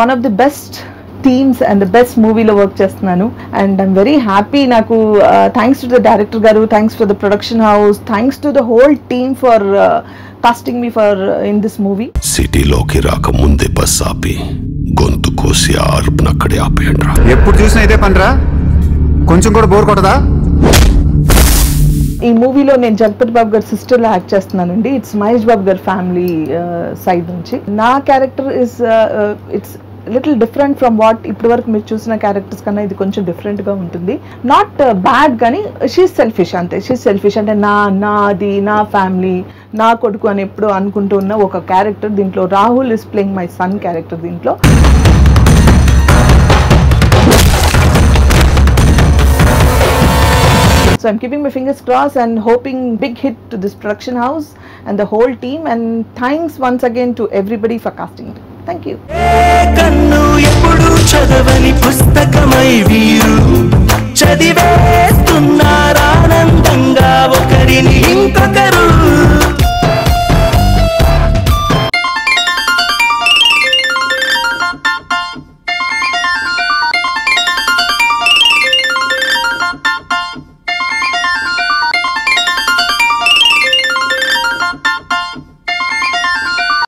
One of the best teams and the best మూవీలో work చేస్తున్నాను. And I'm very happy నాకు thanks to the director garu thanks for the production house thanks to the whole team for casting me for in this movie సిటీలోకి రాకముందే bus ఆపి గొంతు కోసి ఆ అరుపును అక్కడే ఆపేయండి ఎప్పుడు చూసినా ఇదే పనిరా? కొంచెం కూడా బోర్ కొట్టదా? ఈ మూవీలో నేను జగపతి బాబు గారి సిస్టర్లో యాక్ట్ చేస్తున్నానండి. It's Mahesh Babu garu family side నుంచి. నా character is it's little different from what ఇప్పటి వరకు మీరు చూసిన క్యారెక్టర్స్ కన్నా ఇది కొంచెం డిఫరెంట్గా ఉంటుంది నాట్ బ్యాడ్ కానీ షీ సెల్ఫిష్ అంతే షీ సెల్ఫిష్ అంటే నా నాది నా ఫ్యామిలీ నా కొడుకు అని ఎప్పుడు అనుకుంటూ ఉన్న ఒక క్యారెక్టర్ దీంట్లో Rahul is playing my son character దీంట్లో So I'm keeping my fingers crossed and hoping big hit to this production house and the whole team. And thanks once again to everybody for casting. Thank you.